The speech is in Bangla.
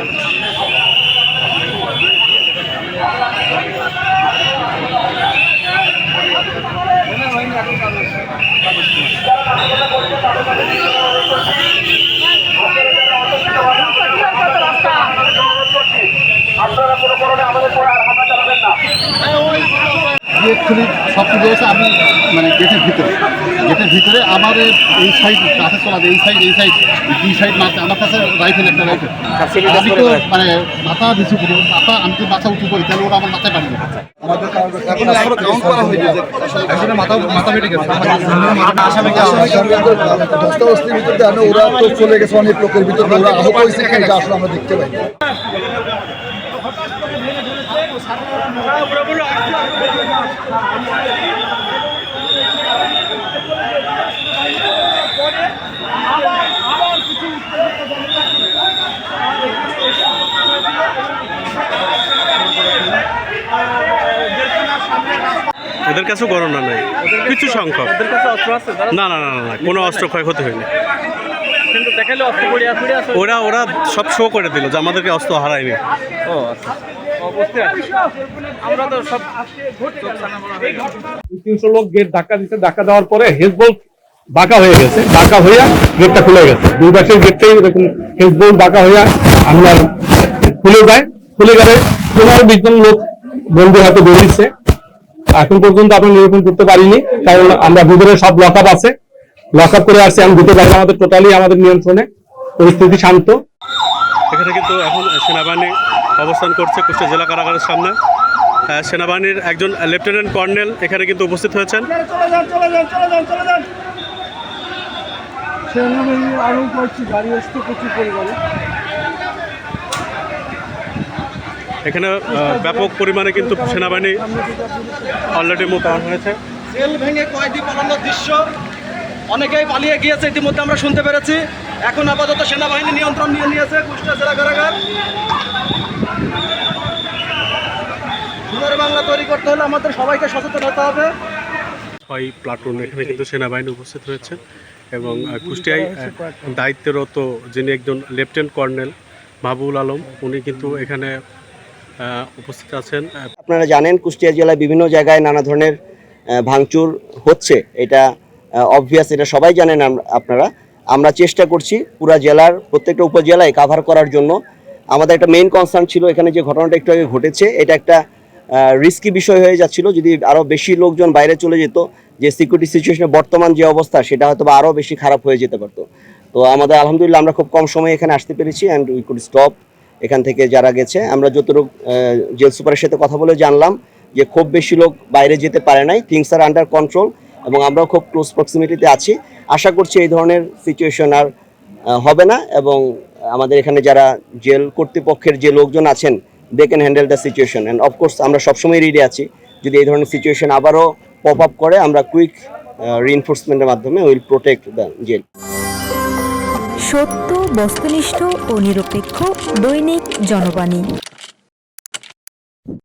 Thank you. গেট খুলি সব কিছু হয়েছে আমি মানে গেটের ভিতরে। গেটের ভিতরে আমার এই- এই সাইড কাছে চলা এই সাইড এই সাইড দুই সাইড মারছে আমার কাছে রাইফেল একটা রাইফেল আমি তো মানে মাথা নিচু করি মাথা আমি তো মাথা উঁচু করি তাহলে ওরা আমার মাথায় পারি না এখন এখনও কাউন্ট করা হয়নি। মাথা মাথা ফেটে গেছে। ওরা তো চলে গেছে অনেক লোকের ভিতরে ওরা আহত হয়েছে আসলে আমরা দেখতে পাই এদের কাছেও গণনা নেই। কিছু সংখ্যক। ওদের কাছে অস্ত্র আছে না না না না কোনো অস্ত্র ক্ষয়ক্ষতি হয়নি। কিন্তু দেখালে অস্ত্র পড়ে আছে ওরা ওরা সব শো করে দিল যে আমাদেরকে অস্ত্র হারায়নি। ও আচ্ছা। পরে খুলে গেছে। খুলে খুলে গেলে পনেরো বিশ জন লোক এখন পর্যন্ত আমরা নিরূপণ করতে পারিনি, কারণ আমরা ভিতরে সব লক আছে। লক আপ করে আসছি, আমি দুটো বাইরে আমাদের টোটালি আমাদের নিয়ন্ত্রণে। পরিস্থিতি শান্ত। এখানে কিন্তু এখন সেনাবাহিনী অবস্থান করছে কুষ্টিয়া জেলা কারাগারের সামনে। সেনাবাহিনীর একজন লেফটেন্যান্ট কর্নেল এখানে কিন্তু উপস্থিত হয়েছেন। এখানে ব্যাপক পরিমাণে কিন্তু সেনাবাহিনী অলরেডি মোতায়েন হয়েছে। জেল ভেঙে কয়েদি পালানোর দৃশ্য। অনেকেই পালিয়ে গিয়েছে ইতিমধ্যে আমরা শুনতে পেরেছি। এখন আপাতত সেনাবাহিনী নিয়ন্ত্রণ নিয়ে নিয়েছে কুষ্টিয়া জেলা কারাগার। সোনার বাংলা তৈরি করতে হলে আমাদের সবাইকে সচেতন হতে হবে। ছয় প্লাটুন এখানে কিন্তু সেনাবাহিনী উপস্থিত রয়েছে এবং কুষ্টিয়ায় দায়িত্বরত যিনি একজন লেফটেন্যান্ট কর্নেল মাহবুল আলম উনি কিন্তু এখানে উপস্থিত আছেন। আপনারা জানেন কুষ্টিয়া জেলায় বিভিন্ন জায়গায় নানা ধরনের ভাঙচুর হচ্ছে। এটা অবভিয়াস এটা সবাই জানেন আপনারা। আমরা চেষ্টা করছি পুরা জেলার, প্রত্যেকটা উপজেলায় কাভার করার জন্য। আমাদের একটা মেইন কনসার্ন ছিল, এখানে যে ঘটনাটা একটু আগে ঘটেছে, এটা একটা রিস্কি বিষয় হয়ে যাচ্ছিল। যদি আরও বেশি লোকজন বাইরে চলে যেত, যে সিকিউরিটি সিচুয়েশনের বর্তমান যে অবস্থা, সেটা হয়তো বা আরও বেশি খারাপ হয়ে যেতে পারতো। তো আমাদের আলহামদুলিল্লাহ আমরা খুব কম সময়ে এখানে আসতে পেরেছি অ্যান্ড উই কুড স্টপ এখান থেকে যারা গেছে। আমরা যতটুকু জেল সুপারের সাথে কথা বলে জানলাম যে খুব বেশি লোক বাইরে যেতে পারে নাই। থিংস আর আন্ডার কন্ট্রোল এবং আমরাও খুব ক্লোজ প্রক্সিমিটিতে আছি। আশা করছি এই ধরনের সিচুয়েশন আর হবে না এবং আমাদের এখানে যারা জেল কর্তৃপক্ষের যে লোকজন আছেন they can handle the situation and of course আমরা সবসময় রেডি আছি। যদি এই ধরনের সিচুয়েশন আবারও পপ আপ করে, আমরা কুইক রিইনফোর্সমেন্টের মাধ্যমে উইল প্রোটেক্ট দ্য জেল সত্য, বস্তুনিষ্ঠ ও নিরপেক্ষ দৈনিক জনবাণী।